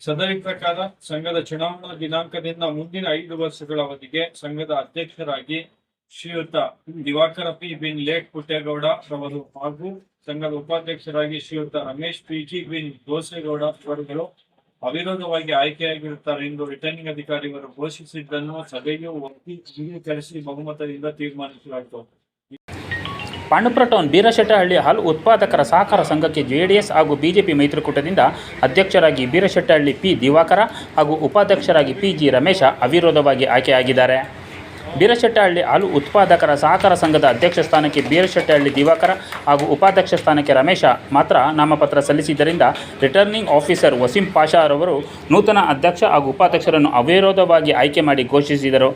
ಸದರಿ ಪ್ರಕಾರ ಸಂಘದ ಚುನಾವಣಾ ದಿನಾಂಕದಿಂದ ಮುಂದಿನ ಐದು ವರ್ಷಗಳ ಅವಧಿಗೆ ಸಂಘದ ಅಧ್ಯಕ್ಷರಾಗಿ ಶ್ರೀಯುತ ದಿವಾಕರ ಪಿ. ಬಿನ್ ಲೇಟ್ ಪುಟ್ಟೇಗೌಡ ಅವರು ಹಾಗೂ ಸಂಘದ ಉಪಾಧ್ಯಕ್ಷರಾಗಿ ಶ್ರೀಯುತ ರಮೇಶ್ ಪಿಜಿ ಬಿನ್ ದೋಸೆಗೌಡ ಅವರುಗಳು ಅವಿರೋಧವಾಗಿ ಆಯ್ಕೆಯಾಗಿರುತ್ತಾರೆ ಎಂದು ರಿಟರ್ನಿಂಗ್ ಅಧಿಕಾರಿಗಳು ಘೋಷಿಸಿದ್ದನ್ನು ಸಭೆಯು ಒಪ್ಪಿ ಅಂಗೀಕರಿಸಿ ಬಹುಮತದಿಂದ ತೀರ್ಮಾನಿಸಲಾಯಿತು. ಪಾಂಡುಪುರ ಟೌನ್ ಬೀರಶೆಟ್ಟಹಳ್ಳಿ ಹಾಲು ಉತ್ಪಾದಕರ ಸಹಕಾರ ಸಂಘಕ್ಕೆ ಜೆಡಿಎಸ್ ಹಾಗೂ ಬಿಜೆಪಿ ಮೈತ್ರಿಕೂಟದಿಂದ ಅಧ್ಯಕ್ಷರಾಗಿ ಬೀರಶೆಟ್ಟಹಳ್ಳಿ ಪಿ ದಿವಾಕರ ಹಾಗೂ ಉಪಾಧ್ಯಕ್ಷರಾಗಿ ಪಿ ಜಿ ರಮೇಶ ಅವಿರೋಧವಾಗಿ ಆಯ್ಕೆಯಾಗಿದ್ದಾರೆ. ಬೀರಶೆಟ್ಟಹಳ್ಳಿ ಹಾಲು ಉತ್ಪಾದಕರ ಸಹಕಾರ ಸಂಘದ ಅಧ್ಯಕ್ಷ ಸ್ಥಾನಕ್ಕೆ ಬೀರಶೆಟ್ಟಹಳ್ಳಿ ದಿವಾಕರ ಹಾಗೂ ಉಪಾಧ್ಯಕ್ಷ ಸ್ಥಾನಕ್ಕೆ ರಮೇಶ ಮಾತ್ರ ನಾಮಪತ್ರ ಸಲ್ಲಿಸಿದ್ದರಿಂದ ರಿಟರ್ನಿಂಗ್ ಆಫೀಸರ್ ವಸೀಂ ಪಾಷಾರವರು ನೂತನ ಅಧ್ಯಕ್ಷ ಹಾಗೂ ಉಪಾಧ್ಯಕ್ಷರನ್ನು ಅವಿರೋಧವಾಗಿ ಆಯ್ಕೆ ಮಾಡಿ ಘೋಷಿಸಿದರು.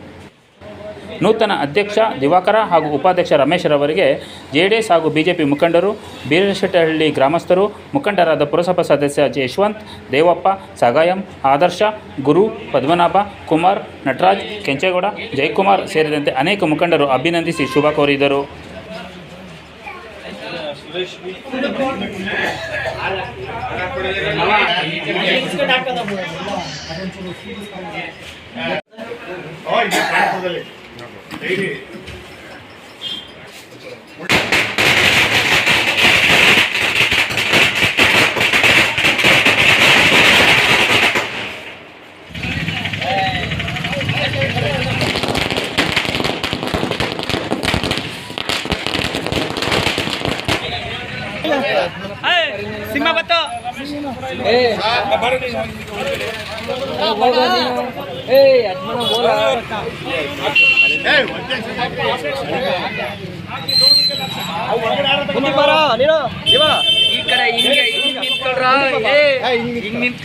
ನೂತನ ಅಧ್ಯಕ್ಷ ದಿವಾಕರ ಹಾಗೂ ಉಪಾಧ್ಯಕ್ಷ ರಮೇಶ್ರವರಿಗೆ ಜೆಡಿಎಸ್ ಹಾಗೂ ಬಿಜೆಪಿ ಮುಖಂಡರು, ಬೀರಶೆಟ್ಟಹಳ್ಳಿ ಗ್ರಾಮಸ್ಥರು, ಮುಖಂಡರಾದ ಪುರಸಭಾ ಸದಸ್ಯ ಯಶವಂತ್ ದೇವಪ್ಪ, ಸಗಾಯಂ, ಆದರ್ಶ, ಗುರು, ಪದ್ಮನಾಭ, ಕುಮಾರ್, ನಟರಾಜ್, ಕೆಂಚೇಗೌಡ, ಜಯಕುಮಾರ್ ಸೇರಿದಂತೆ ಅನೇಕ ಮುಖಂಡರು ಅಭಿನಂದಿಸಿ ಶುಭ ಕೋರಿದರು. Yeah. ಸುರೇಶ್ ಬಿ. ಸಿಂಹ ಬತ್ತು ಈ ಕಡೆ ಹಿಂಗೆ ಹಿಂಗ್ ನಿಂತ್ಕೊಳ್ರ ಏ ಹಿಂಗ್ ನಿಂತ್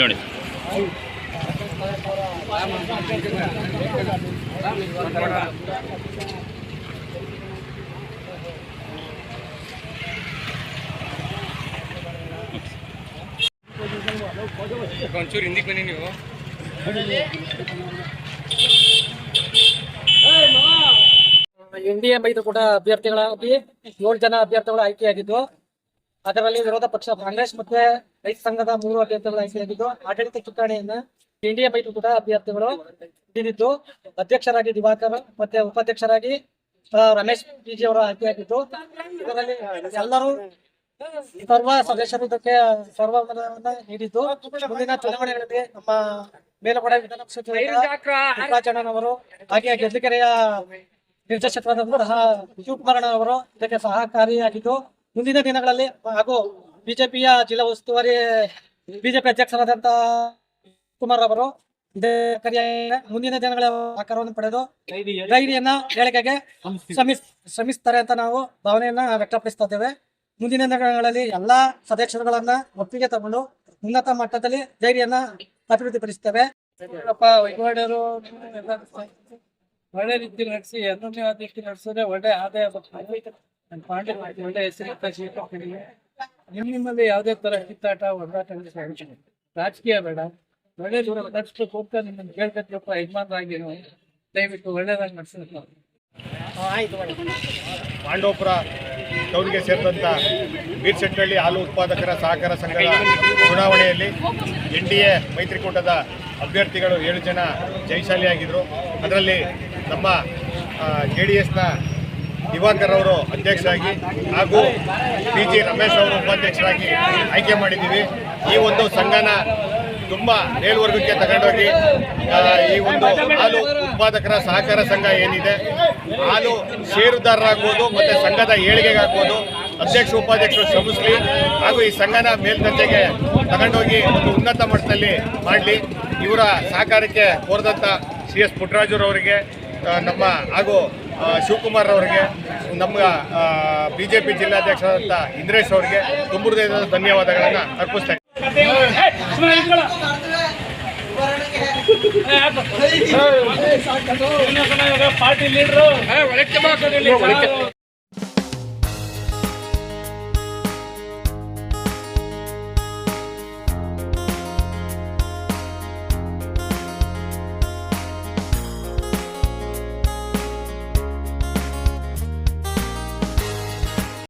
ನೋಡಿ. ಒಂಚೂರು ಹಿಂದಿಗೆ ಬನ್ನಿ ನೀವು. ಎನ್ ಡಿ ಎ ಮೈತ್ರಿಕೂಟ ಅಭ್ಯರ್ಥಿಗಳ ಏಳು ಜನ ಅಭ್ಯರ್ಥಿಗಳು ಆಯ್ಕೆಯಾಗಿದ್ದು. ಅದರಲ್ಲಿ ವಿರೋಧ ಪಕ್ಷ ಕಾಂಗ್ರೆಸ್ ಮತ್ತೆ ರೈತ ಸಂಘದ ಮೂರು ಅಭ್ಯರ್ಥಿಗಳು ಆಯ್ಕೆಯಾಗಿದ್ದು ಆಡಳಿತ ಚುಕ್ಕಾಣಿಯನ್ನ ಇಂಡಿಯಾ ಡಿ ಕೂಡ ಅಭ್ಯರ್ಥಿಗಳು ಹಿಡಿದಿದ್ದು ಅಧ್ಯಕ್ಷರಾಗಿ ದಿವಾಕರ್ ಮತ್ತೆ ಉಪಾಧ್ಯಕ್ಷರಾಗಿ ರಮೇಶ್ ಪಿಜಿ ಅವರು ಆಯ್ಕೆಯಾಗಿದ್ದು ಇದರಲ್ಲಿ ಎಲ್ಲರೂ ಸರ್ವ ಸದಸ್ಯರು ಇದಕ್ಕೆ ಸರ್ವಮತವನ್ನ ನೀಡಿದ್ದು. ಮುಂದಿನ ಚುನಾವಣೆಗಳಲ್ಲಿ ನಮ್ಮ ಮೇಲುಗಡೆ ವಿಧಾನ ಕ್ಷೇತ್ರದ ಅವರು, ಹಾಗೆ ಗೆದ್ದಕೆರೆಯ ನಿರ್ದೇಶಕರಾದಂತಹ ಶಿವಕುಮಾರಣ್ಣ ಅವರು ಇದಕ್ಕೆ ಸಹಕಾರಿಯಾಗಿದ್ದು. ಮುಂದಿನ ದಿನಗಳಲ್ಲಿ ಹಾಗೂ ಬಿಜೆಪಿಯ ಜಿಲ್ಲಾ ಉಸ್ತುವಾರಿ ಬಿಜೆಪಿ ಅಧ್ಯಕ್ಷರಾದಂತ ಕುಮಾರ್ ಅವರು ಮುಂದಿನ ದಿನಗಳ ಆಕಾರವನ್ನು ಪಡೆದು ಧೈರ್ಯನ ಹೇಳಿಕೆಗೆ ಶ್ರಮಿಸ್, ಶ್ರಮಿಸ್ತಾರೆ ಅಂತ ನಾವು ಭಾವನೆಯನ್ನ ವ್ಯಕ್ತಪಡಿಸ್ತಾ ಇದ್ದೇವೆ. ಮುಂದಿನ ದಿನಗಳಲ್ಲಿ ಎಲ್ಲಾ ಸದಸ್ಯರುಗಳನ್ನ ಒಪ್ಪಿಗೆ ತಗೊಂಡು ಉನ್ನತ ಮಟ್ಟದಲ್ಲಿ ಧೈರ್ಯನ ಅಭಿವೃದ್ಧಿಪಡಿಸ್ತೇವೆ. ಒಳ್ಳೆ ರೀತಿ ನಡೆಸಿ ಅನನ್ಯವಾದ ರೀತಿ ನಡೆಸಿದ್ರೆ ಒಳ್ಳೆ ಆದಾಯ ಬರ್ತದೆ. ನಿಮ್ ನಿಮ್ಮಲ್ಲಿ ಯಾವುದೇ ತರ ಕಿತ್ತಾಟ ಒಡಾಟ ರಾಜಕೀಯ ಬೇಡ. ಒಳ್ಳೆ ದೂರ ಹೋಗ್ತಾ ನಿಮ್ಮನ್ನು ಕೇಳ್ಕೊತೀವಪ್ಪ ಯಜಮಾನರಾಗಿ ದಯವಿಟ್ಟು ಒಳ್ಳೇದಾಗಿ ನಡೆಸ ಪಾಂಡವಪುರ ಟೌನ್ಗೆ ಸೇರಿದಂಥ ಬೀರ್ಸೆಟ್ಟಹಳ್ಳಿ ಹಾಲು ಉತ್ಪಾದಕರ ಸಹಕಾರ ಸಂಘದ ಚುನಾವಣೆಯಲ್ಲಿ ಎನ್ ಡಿ ಎ ಮೈತ್ರಿಕೂಟದ ಅಭ್ಯರ್ಥಿಗಳು ಏಳು ಜನ ಜಯಶಾಲಿಯಾಗಿದ್ದರು ಅದರಲ್ಲಿ ನಮ್ಮ ಜೆ ಡಿ ಎಸ್ನ ದಿವಾಕರ್ ಅವರು ಅಧ್ಯಕ್ಷರಾಗಿ ಹಾಗೂ ಪಿ ಜಿ ರಮೇಶ್ ಅವರು ಉಪಾಧ್ಯಕ್ಷರಾಗಿ ಆಯ್ಕೆ ಮಾಡಿದ್ದೀವಿ. ಈ ಒಂದು ಸಂಘನ ತುಂಬ ಮೇಲ್ವರ್ಗಕ್ಕೆ ತಗೊಂಡೋಗಿ ಈ ಒಂದು ಹಾಲು ಉತ್ಪಾದಕರ ಸಹಕಾರ ಸಂಘ ಏನಿದೆ, ಹಾಲು ಷೇರುದಾರರಾಗ್ಬೋದು ಮತ್ತು ಸಂಘದ ಏಳಿಗೆಗಾಗ್ಬೋದು ಅಧ್ಯಕ್ಷ ಉಪಾಧ್ಯಕ್ಷರು ಶ್ರಮಿಸಲಿ ಹಾಗೂ ಈ ಸಂಘನ ಮೇಲ್ದರ್ಜೆಗೆ ತಗೊಂಡೋಗಿ ಒಂದು ಉನ್ನತ ಮಟ್ಟದಲ್ಲಿ ಮಾಡಲಿ. ಇವರ ಸಹಕಾರಕ್ಕೆ ಕೋರಿದಂಥ ಸಿ ಎಸ್ ಪುಟ್ಟರಾಜುರವರಿಗೆ ನಮ್ಮ ಹಾಗೂ ಶಿವಕುಮಾರ್ ಅವರಿಗೆ ನಮ್ಮ ಬಿ ಜೆ ಪಿ ಜಿಲ್ಲಾಧ್ಯಕ್ಷರಾದಂಥ ಇಂದ್ರೇಶ್ ಅವರಿಗೆ ತುಂಬ ಹೃದಯದ ಧನ್ಯವಾದಗಳನ್ನು ಅರ್ಪಿಸ್ತಾ ಇದ್ದೀನಿ. Party leader